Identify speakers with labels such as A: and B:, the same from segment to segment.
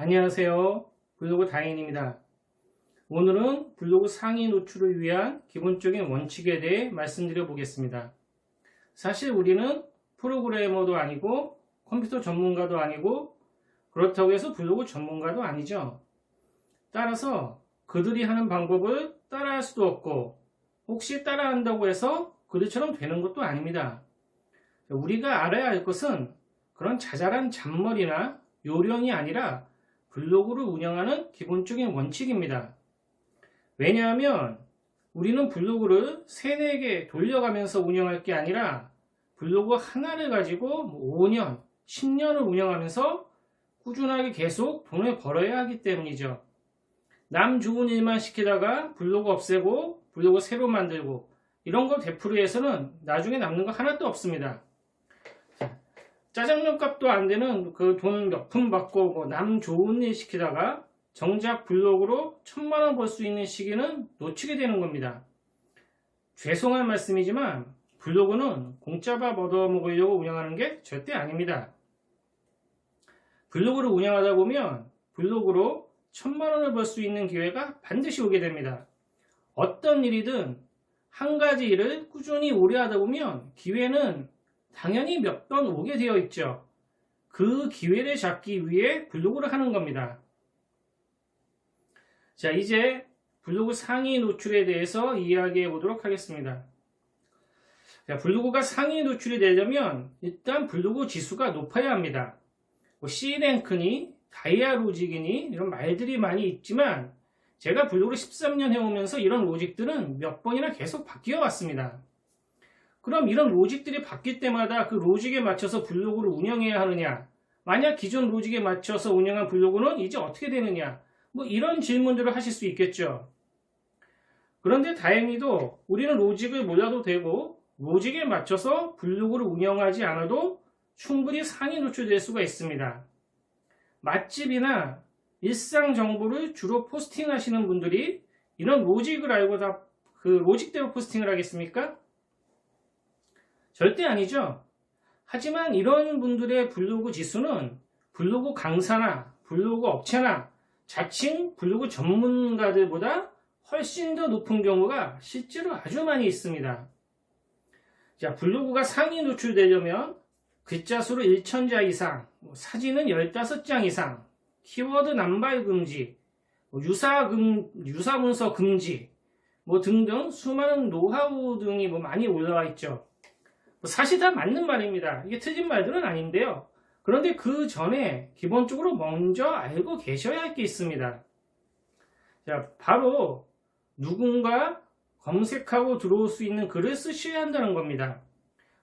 A: 안녕하세요. 블로그 다인입니다. 오늘은 블로그 상위 노출을 위한 기본적인 원칙에 대해 말씀드려 보겠습니다. 사실 우리는 프로그래머도 아니고 컴퓨터 전문가도 아니고 그렇다고 해서 블로그 전문가도 아니죠. 따라서 그들이 하는 방법을 따라할 수도 없고 혹시 따라한다고 해서 그들처럼 되는 것도 아닙니다. 우리가 알아야 할 것은 그런 자잘한 잔머리나 요령이 아니라 블로그를 운영하는 기본적인 원칙입니다. 왜냐하면 우리는 블로그를 3, 4개 돌려가면서 운영할 게 아니라 블로그 하나를 가지고 5년, 10년을 운영하면서 꾸준하게 계속 돈을 벌어야 하기 때문이죠. 남 좋은 일만 시키다가 블로그 없애고 블로그 새로 만들고 이런 걸 되풀이해서는 나중에 남는 거 하나도 없습니다. 짜장면 값도 안 되는 그 돈 몇 푼 받고 뭐 남 좋은 일 시키다가 정작 블로그로 천만 원 벌 수 있는 시기는 놓치게 되는 겁니다. 죄송한 말씀이지만 블로그는 공짜밥 얻어먹으려고 운영하는 게 절대 아닙니다. 블로그를 운영하다 보면 블로그로 천만 원을 벌 수 있는 기회가 반드시 오게 됩니다. 어떤 일이든 한 가지 일을 꾸준히 오래 하다 보면 기회는 당연히 몇 번 오게 되어 있죠. 그 기회를 잡기 위해 블로그를 하는 겁니다. 자, 이제 블로그 상위 노출에 대해서 이야기해 보도록 하겠습니다. 자, 블로그가 상위 노출이 되려면 일단 블로그 지수가 높아야 합니다. 뭐 C랭크니, 다이아 로직이니 이런 말들이 많이 있지만 제가 블로그를 13년 해오면서 이런 로직들은 몇 번이나 계속 바뀌어 왔습니다. 그럼 이런 로직들이 바뀔 때마다 그 로직에 맞춰서 블로그를 운영해야 하느냐? 만약 기존 로직에 맞춰서 운영한 블로그는 이제 어떻게 되느냐? 뭐 이런 질문들을 하실 수 있겠죠. 그런데 다행히도 우리는 로직을 몰라도 되고 로직에 맞춰서 블로그를 운영하지 않아도 충분히 상위 노출될 수가 있습니다. 맛집이나 일상 정보를 주로 포스팅하시는 분들이 이런 로직을 알고 다 그 로직대로 포스팅을 하겠습니까? 절대 아니죠. 하지만 이런 분들의 블로그 지수는 블로그 강사나 블로그 업체나 자칭 블로그 전문가들보다 훨씬 더 높은 경우가 실제로 아주 많이 있습니다. 자, 블로그가 상위 노출되려면 글자 수로 1천자 이상, 뭐 사진은 15장 이상, 키워드 남발 금지, 뭐 유사 금, 유사 문서 금지, 뭐 등등 수많은 노하우 등이 뭐 많이 올라와 있죠. 뭐 사실 다 맞는 말입니다. 이게 틀린 말들은 아닌데요. 그런데 그 전에 기본적으로 먼저 알고 계셔야 할 게 있습니다. 자, 바로 누군가 검색하고 들어올 수 있는 글을 쓰셔야 한다는 겁니다.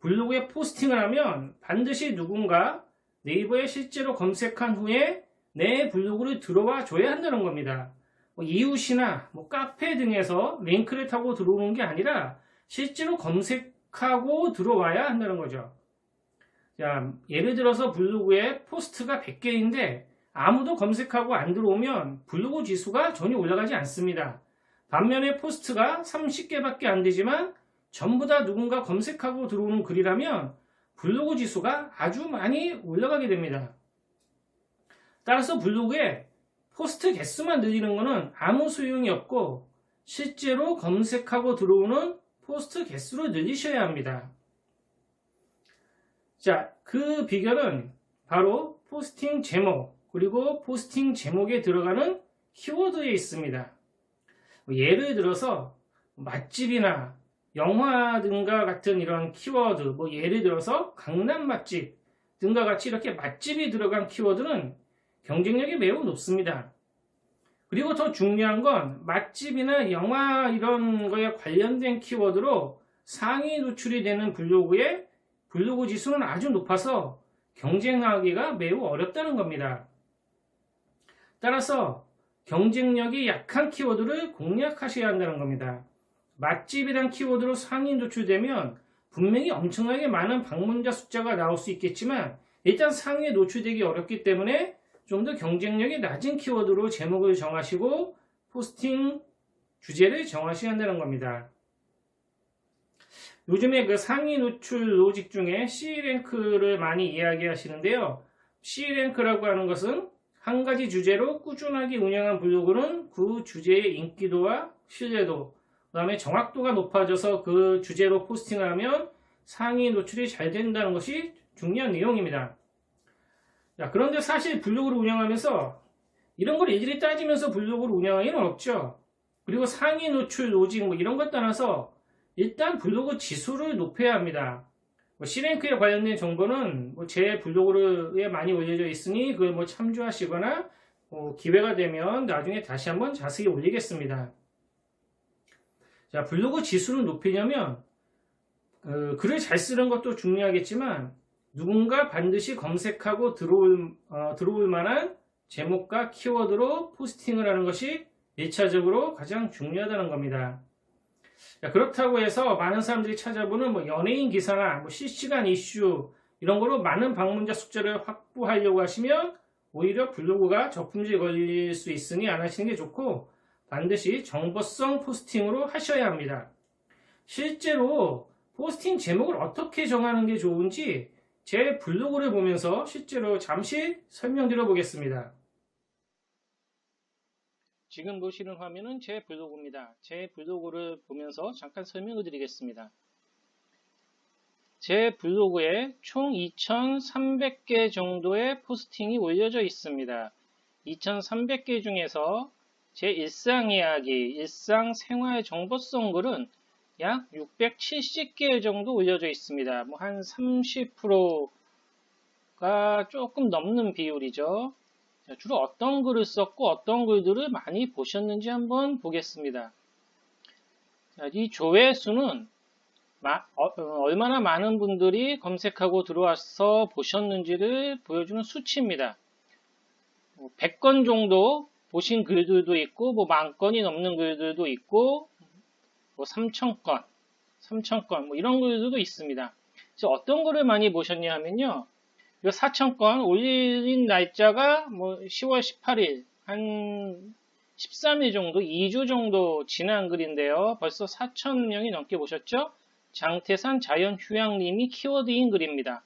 A: 블로그에 포스팅을 하면 반드시 누군가 네이버에 실제로 검색한 후에 내 블로그를 들어와 줘야 한다는 겁니다. 뭐 이웃이나 뭐 카페 등에서 링크를 타고 들어오는 게 아니라 실제로 검색 하고 들어와야 한다는 거죠. 자, 예를 들어서 블로그에 포스트가 100개인데 아무도 검색하고 안 들어오면 블로그 지수가 전혀 올라가지 않습니다. 반면에 포스트가 30개밖에 안 되지만 전부 다 누군가 검색하고 들어오는 글이라면 블로그 지수가 아주 많이 올라가게 됩니다. 따라서 블로그에 포스트 개수만 늘리는 것은 아무 소용이 없고 실제로 검색하고 들어오는 포스트 개수를 늘리셔야 합니다. 자, 그 비결은 바로 포스팅 제목 그리고 포스팅 제목에 들어가는 키워드에 있습니다. 예를 들어서 맛집이나 영화 등과 같은 이런 키워드, 뭐 예를 들어서 강남 맛집 등과 같이 이렇게 맛집이 들어간 키워드는 경쟁력이 매우 높습니다. 그리고 더 중요한 건 맛집이나 영화 이런 거에 관련된 키워드로 상위 노출이 되는 블로그에 블로그 지수는 아주 높아서 경쟁하기가 매우 어렵다는 겁니다. 따라서 경쟁력이 약한 키워드를 공략하셔야 한다는 겁니다. 맛집이란 키워드로 상위 노출되면 분명히 엄청나게 많은 방문자 숫자가 나올 수 있겠지만 일단 상위에 노출되기 어렵기 때문에 좀 더 경쟁력이 낮은 키워드로 제목을 정하시고 포스팅 주제를 정하셔야 한다는 겁니다. 요즘에 그 상위 노출 로직 중에 C랭크를 많이 이야기하시는데요. C랭크라고 하는 것은 한 가지 주제로 꾸준하게 운영한 블로그는 그 주제의 인기도와 신뢰도, 그 다음에 정확도가 높아져서 그 주제로 포스팅을 하면 상위 노출이 잘 된다는 것이 중요한 내용입니다. 자, 그런데 사실 블로그를 운영하면서 이런 걸 일일이 따지면서 블로그를 운영하기는 어렵죠. 그리고 상위 노출, 로직 뭐 이런 것 떠나서 일단 블로그 지수를 높여야 합니다. 뭐 C랭크에 관련된 정보는 뭐 제 블로그에 많이 올려져 있으니 그걸 뭐 참조하시거나 뭐 기회가 되면 나중에 다시 한번 자세히 올리겠습니다. 자, 블로그 지수를 높이려면 어, 글을 잘 쓰는 것도 중요하겠지만 누군가 반드시 검색하고 들어올, 어, 들어올 만한 제목과 키워드로 포스팅을 하는 것이 1차적으로 가장 중요하다는 겁니다. 자, 그렇다고 해서 많은 사람들이 찾아보는 뭐 연예인 기사나 뭐 실시간 이슈 이런 거로 많은 방문자 숫자를 확보하려고 하시면 오히려 블로그가 저품질 걸릴 수 있으니 안 하시는 게 좋고 반드시 정보성 포스팅으로 하셔야 합니다. 실제로 포스팅 제목을 어떻게 정하는 게 좋은지 제 블로그를 보면서 실제로 잠시 설명드려 보겠습니다. 지금 보시는 화면은 제 블로그입니다. 제 블로그를 보면서 잠깐 설명을 드리겠습니다. 제 블로그에 총 2,300개 정도의 포스팅이 올려져 있습니다. 2,300개 중에서 제 일상 이야기, 일상 생활 정보성 글은 약 670개 정도 올려져 있습니다. 뭐 한 30%가 조금 넘는 비율이죠. 주로 어떤 글을 썼고 어떤 글들을 많이 보셨는지 한번 보겠습니다. 이 조회수는 어, 얼마나 많은 분들이 검색하고 들어와서 보셨는지를 보여주는 수치입니다. 100건 뭐 정도 보신 글들도 있고 뭐 만 건이 넘는 글들도 있고 뭐 3,000건, 3,000건 뭐 이런 글들도 있습니다. 어떤 글을 많이 보셨냐 하면요. 이 4,000건 올린 날짜가 뭐 10월 18일 한 13일 정도, 2주 정도 지난 글인데요. 벌써 4,000명이 넘게 보셨죠? 장태산 자연휴양림이 키워드인 글입니다.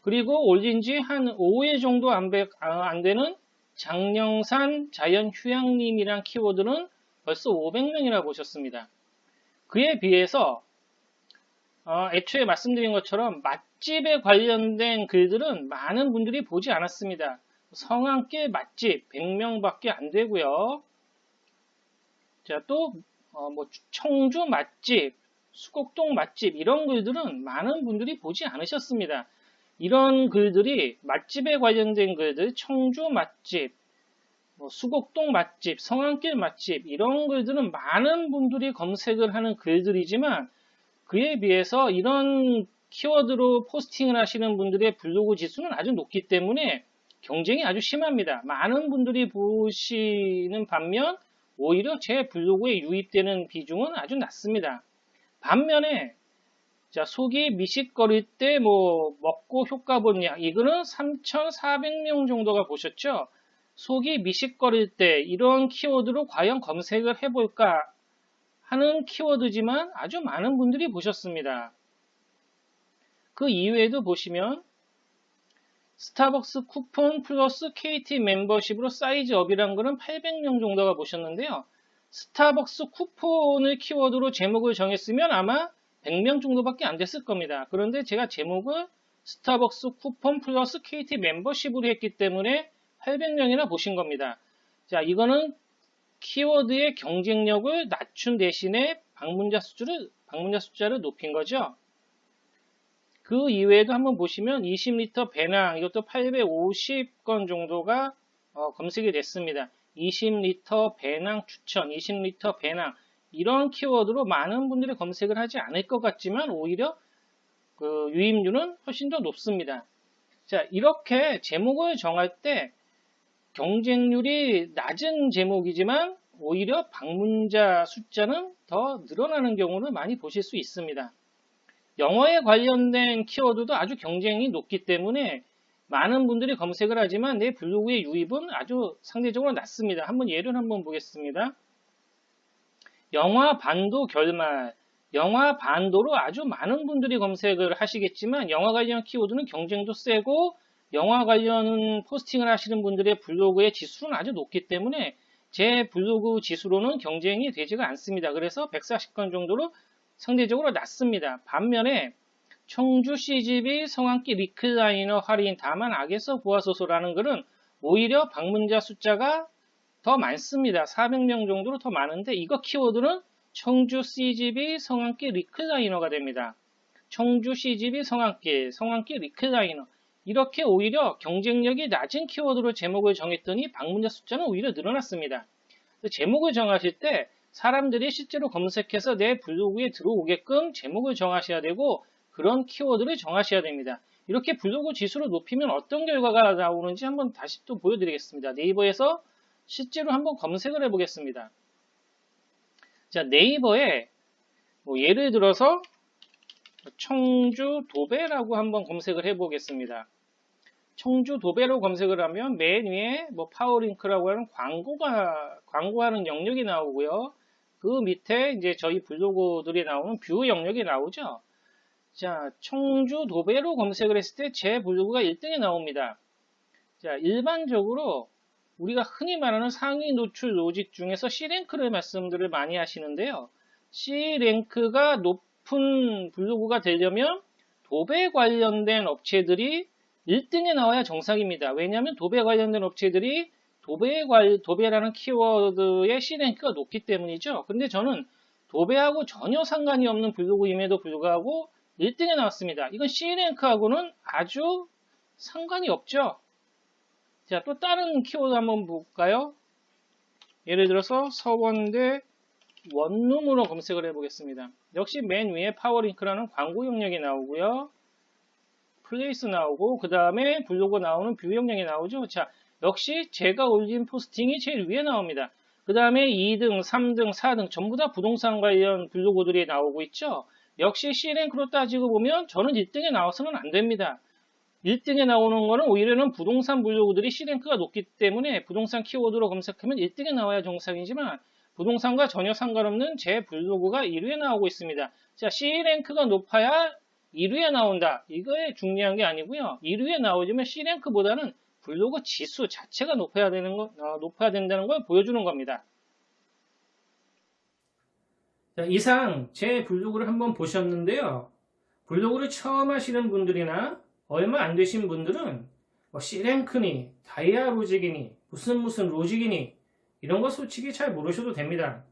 A: 그리고 올린 지 한 5일 정도 안, 아, 안 되는 장령산 자연휴양림이란 키워드는 벌써 500명이나 보셨습니다. 그에 비해서 어, 애초에 말씀드린 것처럼 맛집에 관련된 글들은 많은 분들이 보지 않았습니다. 성안길 맛집 100명밖에 안 되고요. 자, 또, 어, 뭐, 청주 맛집, 수곡동 맛집, 이런 글들은 많은 분들이 보지 않으셨습니다. 이런 글들이 맛집에 관련된 글들, 청주 맛집, 뭐 수곡동 맛집, 성안길 맛집, 이런 글들은 많은 분들이 검색을 하는 글들이지만, 그에 비해서 이런 키워드로 포스팅을 하시는 분들의 블로그 지수는 아주 높기 때문에 경쟁이 아주 심합니다. 많은 분들이 보시는 반면 오히려 제 블로그에 유입되는 비중은 아주 낮습니다. 반면에 자, 속이 미식거릴 때 뭐 먹고 효과 본약 이거는 3,400명 정도가 보셨죠? 속이 미식거릴 때 이런 키워드로 과연 검색을 해볼까 하는 키워드지만 아주 많은 분들이 보셨습니다. 그 이외에도 보시면 스타벅스 쿠폰 플러스 KT 멤버십으로 사이즈업이란 거는 800명 정도가 보셨는데요. 스타벅스 쿠폰을 키워드로 제목을 정했으면 아마 100명 정도밖에 안 됐을 겁니다. 그런데 제가 제목을 스타벅스 쿠폰 플러스 KT 멤버십으로 했기 때문에 800명이나 보신 겁니다. 자, 이거는 키워드의 경쟁력을 낮춘 대신에 방문자 숫자를, 방문자 숫자를 높인 거죠. 그 이외에도 한번 보시면 20리터 배낭 이것도 850건 정도가 어, 검색이 됐습니다. 20리터 배낭 추천, 20리터 배낭 이런 키워드로 많은 분들이 검색을 하지 않을 것 같지만 오히려 그 유입률은 훨씬 더 높습니다. 자 이렇게 제목을 정할 때 경쟁률이 낮은 제목이지만 오히려 방문자 숫자는 더 늘어나는 경우를 많이 보실 수 있습니다. 영어에 관련된 키워드도 아주 경쟁이 높기 때문에 많은 분들이 검색을 하지만 내 블로그의 유입은 아주 상대적으로 낮습니다. 한번 예를 한번 보겠습니다. 영화 반도 결말 영화 반도로 아주 많은 분들이 검색을 하시겠지만 영화 관련 키워드는 경쟁도 세고 영화 관련 포스팅을 하시는 분들의 블로그의 지수는 아주 높기 때문에 제 블로그 지수로는 경쟁이 되지가 않습니다. 그래서 140건 정도로 상대적으로 낮습니다. 반면에 청주 CGV 성황기 리클라이너 할인 다만 악에서 보아소서라는 글은 오히려 방문자 숫자가 더 많습니다. 400명 정도로 더 많은데 이거 키워드는 청주 CGV 성황기 리클라이너가 됩니다. 청주 CGV 성황기, 성황기 리클라이너 이렇게 오히려 경쟁력이 낮은 키워드로 제목을 정했더니 방문자 숫자는 오히려 늘어났습니다. 제목을 정하실 때 사람들이 실제로 검색해서 내 블로그에 들어오게끔 제목을 정하셔야 되고 그런 키워드를 정하셔야 됩니다. 이렇게 블로그 지수를 높이면 어떤 결과가 나오는지 한번 다시 또 보여드리겠습니다. 네이버에서 실제로 한번 검색을 해보겠습니다. 자, 네이버에 뭐 예를 들어서 청주 도배라고 한번 검색을 해보겠습니다. 청주 도배로 검색을 하면 맨 위에 뭐 파워링크라고 하는 광고가 광고하는 영역이 나오고요. 그 밑에 이제 저희 블로그들이 나오는 뷰 영역이 나오죠. 자, 청주 도배로 검색을 했을 때 제 블로그가 1등에 나옵니다. 자, 일반적으로 우리가 흔히 말하는 상위 노출 로직 중에서 C랭크를 말씀들을 많이 하시는데요. C랭크가 높은 블로그가 되려면 도배 관련된 업체들이 1등에 나와야 정상입니다. 왜냐하면 도배 관련된 업체들이 도배 관, 도배라는 키워드의 C랭크가 높기 때문이죠. 근데 저는 도배하고 전혀 상관이 없는 블로그임에도 불구하고 1등에 나왔습니다. 이건 C랭크하고는 아주 상관이 없죠. 자, 또 다른 키워드 한번 볼까요? 예를 들어서 서원대 원룸으로 검색을 해보겠습니다. 역시 맨 위에 파워링크라는 광고 영역이 나오고요. 플레이스 나오고 그 다음에 블로그 나오는 뷰 영역이 나오죠. 자, 역시 제가 올린 포스팅이 제일 위에 나옵니다. 그 다음에 2등, 3등, 4등 전부 다 부동산 관련 블로그들이 나오고 있죠. 역시 C랭크로 따지고 보면 저는 1등에 나와서는 안 됩니다. 1등에 나오는 거는 오히려는 부동산 블로그들이 C랭크가 높기 때문에 부동산 키워드로 검색하면 1등에 나와야 정상이지만 부동산과 전혀 상관없는 제 블로그가 1위에 나오고 있습니다. 자, C랭크가 높아야 1위에 나온다. 이거에 중요한 게 아니고요. 1위에 나오지만 C랭크보다는 블로그 지수 자체가 높아야 되는 거, 어, 높아야 된다는 걸 보여주는 겁니다. 자, 이상 제 블로그를 한번 보셨는데요. 블로그를 처음 하시는 분들이나 얼마 안 되신 분들은 뭐 C랭크니, 다이아 로직이니, 무슨 무슨 로직이니 이런 거 솔직히 잘 모르셔도 됩니다.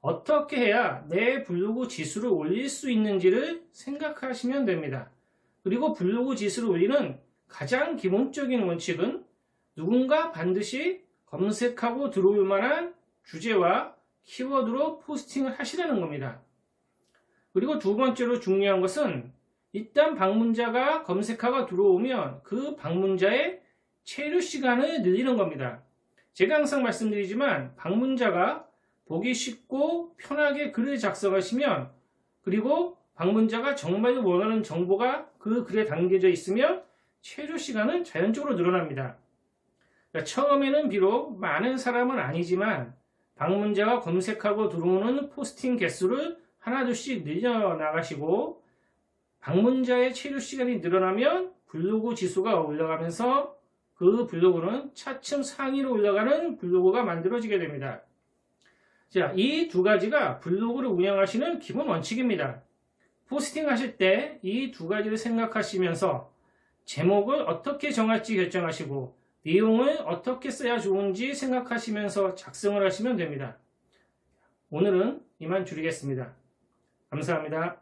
A: 어떻게 해야 내 블로그 지수를 올릴 수 있는지를 생각하시면 됩니다. 그리고 블로그 지수를 올리는 가장 기본적인 원칙은 누군가 반드시 검색하고 들어올 만한 주제와 키워드로 포스팅을 하시라는 겁니다. 그리고 두 번째로 중요한 것은 일단 방문자가 검색하고 들어오면 그 방문자의 체류 시간을 늘리는 겁니다. 제가 항상 말씀드리지만 방문자가 보기 쉽고 편하게 글을 작성하시면 그리고 방문자가 정말 원하는 정보가 그 글에 담겨져 있으면 체류 시간은 자연적으로 늘어납니다. 그러니까 처음에는 비록 많은 사람은 아니지만 방문자가 검색하고 들어오는 포스팅 개수를 하나둘씩 늘려나가시고 방문자의 체류 시간이 늘어나면 블로그 지수가 올라가면서 그 블로그는 차츰 상위로 올라가는 블로그가 만들어지게 됩니다. 자, 이 두 가지가 블로그를 운영하시는 기본 원칙입니다. 포스팅 하실 때 이 두 가지를 생각하시면서 제목을 어떻게 정할지 결정하시고 내용을 어떻게 써야 좋은지 생각하시면서 작성을 하시면 됩니다. 오늘은 이만 줄이겠습니다. 감사합니다.